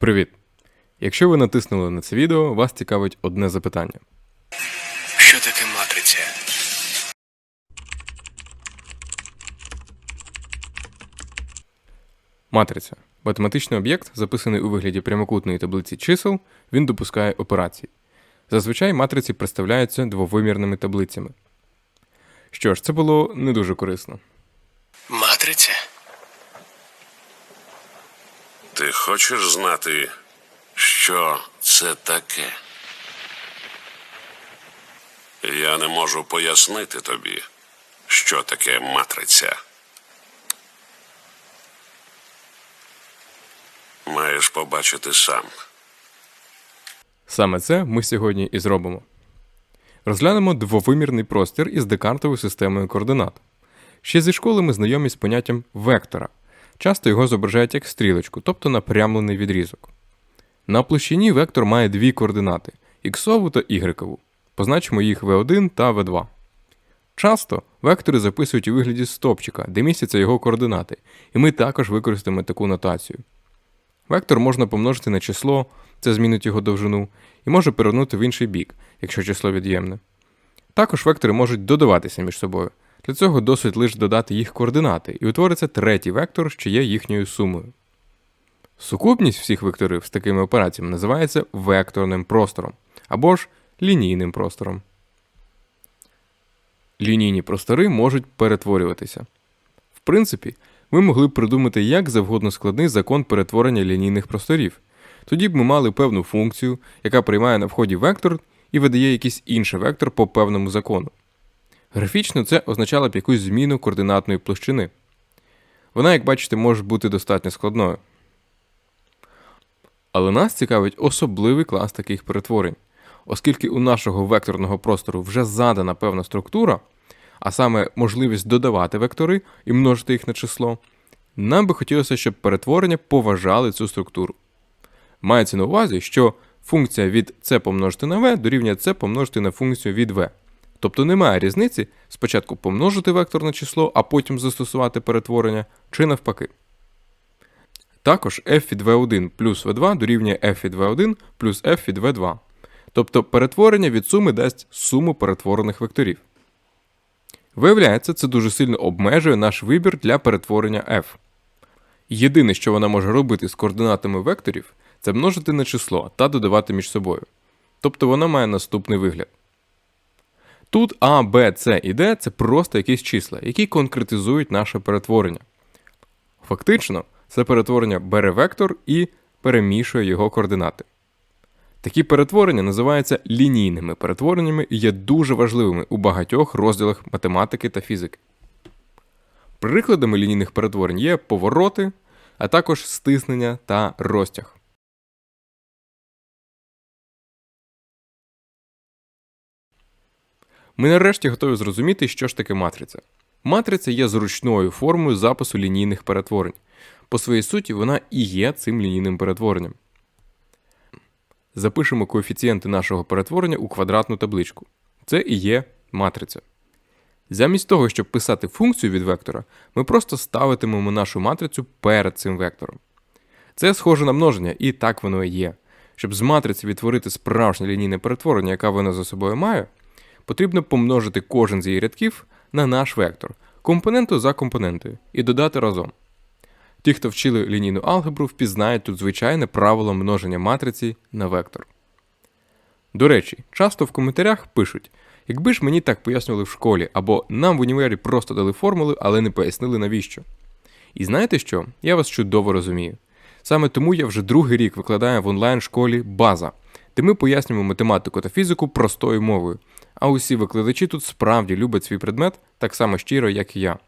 Привіт! Якщо ви натиснули на це відео, вас цікавить одне запитання. Що таке матриця? Матриця. Математичний об'єкт, записаний у вигляді прямокутної таблиці чисел, він допускає операції. Зазвичай матриці представляються двовимірними таблицями. Що ж, це було не дуже корисно. Матриця? Ти хочеш знати, що це таке? Я не можу пояснити тобі, що таке матриця. Маєш побачити сам. Саме це ми сьогодні і зробимо. Розглянемо двовимірний простір із декартовою системою координат. Ще зі школи ми знайомі з поняттям вектора. Часто його зображають як стрілочку, тобто напрямлений відрізок. На площині вектор має дві координати іксову та y. Позначимо їх v1 та v2. Часто вектори записують у вигляді стопчика, де містяться його координати, і ми також використаємо таку нотацію. Вектор можна помножити на число, це змінить його довжину, і може перевернути в інший бік, якщо число від'ємне. Також вектори можуть додаватися між собою. Для цього досить лише додати їх координати, і утвориться третій вектор, що є їхньою сумою. Сукупність всіх векторів з такими операціями називається векторним простором або ж лінійним простором. Лінійні простори можуть перетворюватися. В принципі, ми могли б придумати як завгодно складний закон перетворення лінійних просторів. Тоді б ми мали певну функцію, яка приймає на вході вектор і видає якийсь інший вектор по певному закону. Графічно це означало б якусь зміну координатної площини. Вона, як бачите, може бути достатньо складною. Але нас цікавить особливий клас таких перетворень, оскільки у нашого векторного простору вже задана певна структура, а саме можливість додавати вектори і множити їх на число, нам би хотілося, щоб перетворення поважали цю структуру. Мається на увазі, що функція від c помножити на v дорівнює c помножити на функцію від v. Тобто немає різниці спочатку помножити вектор на число, а потім застосувати перетворення, чи навпаки. Також f від v1 плюс v2 дорівнює f від v1 плюс f від v2. Тобто перетворення від суми дасть суму перетворених векторів. Виявляється, це дуже сильно обмежує наш вибір для перетворення f. Єдине, що вона може робити з координатами векторів, це множити на число та додавати між собою. Тобто вона має наступний вигляд. Тут А, Б, С і Д це просто якісь числа, які конкретизують наше перетворення. Фактично, це перетворення бере вектор і перемішує його координати. Такі перетворення називаються лінійними перетвореннями і є дуже важливими у багатьох розділах математики та фізики. Прикладами лінійних перетворень є повороти, а також стиснення та розтяг. Ми нарешті готові зрозуміти, що ж таке матриця. Матриця є зручною формою запису лінійних перетворень. По своїй суті, вона і є цим лінійним перетворенням. Запишемо коефіцієнти нашого перетворення у квадратну табличку. Це і є матриця. Замість того, щоб писати функцію від вектора, ми просто ставитимемо нашу матрицю перед цим вектором. Це схоже на множення, і так воно і є. Щоб з матриці відтворити справжнє лінійне перетворення, яке вона за собою має, потрібно помножити кожен з її рядків на наш вектор, компоненту за компонентою, і додати разом. Ті, хто вчили лінійну алгебру, впізнають тут звичайне правило множення матриці на вектор. До речі, часто в коментарях пишуть: якби ж мені так пояснювали в школі, або нам в універі просто дали формули, але не пояснили навіщо. І знаєте що? Я вас чудово розумію. Саме тому я вже другий рік викладаю в онлайн-школі База, де ми пояснюємо математику та фізику простою мовою. А усі викладачі тут справді люблять свій предмет так само щиро, як і я.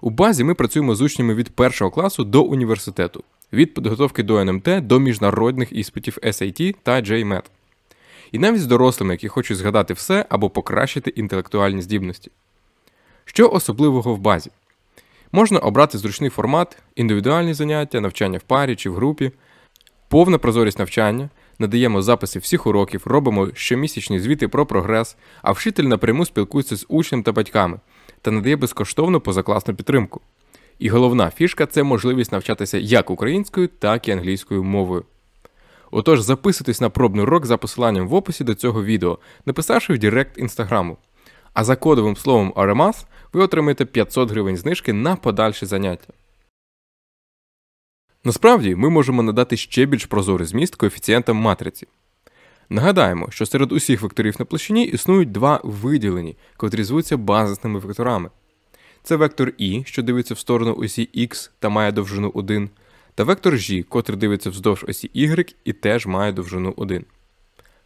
У базі ми працюємо з учнями від першого класу до університету, від підготовки до НМТ до міжнародних іспитів SAT та JMET. І навіть з дорослими, які хочуть згадати все або покращити інтелектуальні здібності. Що особливого в базі? Можна обрати зручний формат, індивідуальні заняття, навчання в парі чи в групі, повна прозорість навчання, надаємо записи всіх уроків, робимо щомісячні звіти про прогрес, а вчитель напряму спілкується з учнем та батьками та надає безкоштовну позакласну підтримку. І головна фішка це можливість навчатися як українською, так і англійською мовою. Отож, записуйтесь на пробний урок за посиланням в описі до цього відео, написавши в Директ інстаграму. А за кодовим словом RMAS ви отримаєте 500 гривень знижки на подальші заняття. Насправді, ми можемо надати ще більш прозорий зміст коефіцієнтам матриці. Нагадаємо, що серед усіх векторів на площині існують два виділені, котрі звуться базисними векторами. Це вектор і, що дивиться в сторону осі x та має довжину 1, та вектор g, котрий дивиться вздовж осі y і теж має довжину 1.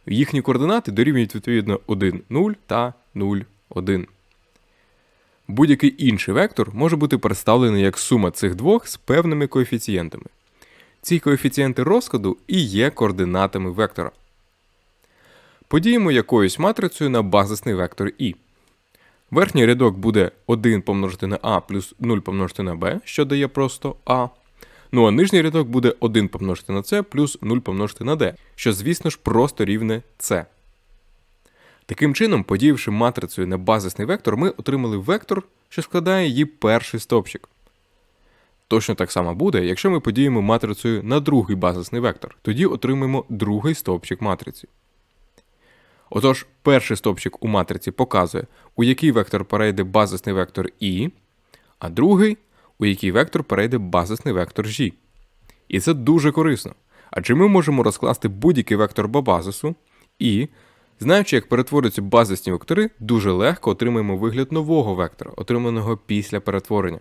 Їхні координати дорівнюють відповідно 1, 0 та 0, 1. Будь-який інший вектор може бути представлений як сума цих двох з певними коефіцієнтами. Ці коефіцієнти розкладу і є координатами вектора. Подіємо якоюсь матрицею на базисний вектор і. Верхній рядок буде 1 помножити на а плюс 0 помножити на b, що дає просто а. Ну а нижній рядок буде 1 помножити на c плюс 0 помножити на d, що, звісно ж, просто рівне c. Таким чином, подіявши матрицею на базисний вектор, ми отримали вектор, що складає її перший стовпчик. Точно так само буде, якщо ми подіємо матрицею на другий базисний вектор, тоді отримаємо другий стовпчик матриці. Отож, перший стовпчик у матриці показує, у який вектор перейде базисний вектор і, а другий, у який вектор перейде базисний вектор g. І це дуже корисно, адже ми можемо розкласти будь-який вектор по базису і, знаючи, як перетворюються базисні вектори, дуже легко отримаємо вигляд нового вектора, отриманого після перетворення.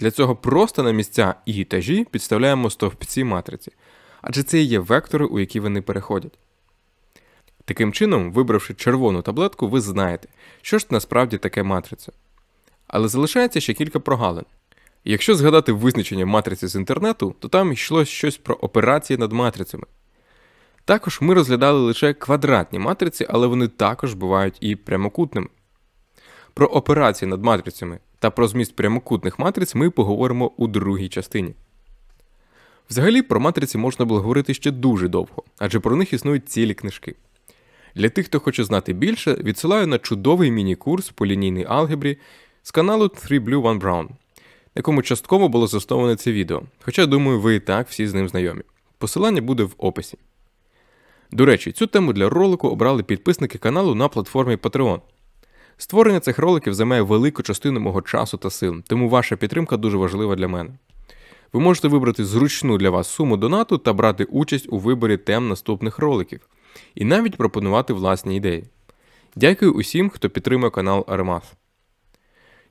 Для цього просто на місця і та g підставляємо стовпці матриці, адже це і є вектори, у які вони переходять. Таким чином, вибравши червону таблетку, ви знаєте, що ж насправді таке матриця. Але залишається ще кілька прогалин. Якщо згадати визначення матриці з інтернету, то там йшлось щось про операції над матрицями. Також ми розглядали лише квадратні матриці, але вони також бувають і прямокутними. Про операції над матрицями та про зміст прямокутних матриць ми поговоримо у другій частині. Взагалі про матриці можна було говорити ще дуже довго, адже про них існують цілі книжки. Для тих, хто хоче знати більше, відсилаю на чудовий міні-курс по лінійній алгебрі з каналу 3 Blue One Brown, якому частково було засноване це відео, хоча, думаю, ви і так всі з ним знайомі. Посилання буде в описі. До речі, цю тему для ролику обрали підписники каналу на платформі Patreon. Створення цих роликів займає велику частину мого часу та сил, тому ваша підтримка дуже важлива для мене. Ви можете вибрати зручну для вас суму донату та брати участь у виборі тем наступних роликів, і навіть пропонувати власні ідеї. Дякую усім, хто підтримує канал Аремас.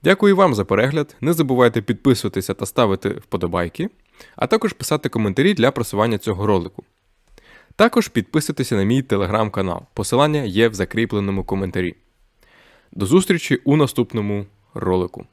Дякую вам за перегляд. Не забувайте підписуватися та ставити вподобайки, а також писати коментарі для просування цього ролику. Також підписуйтеся на мій телеграм-канал. Посилання є в закріпленому коментарі. До зустрічі у наступному ролику.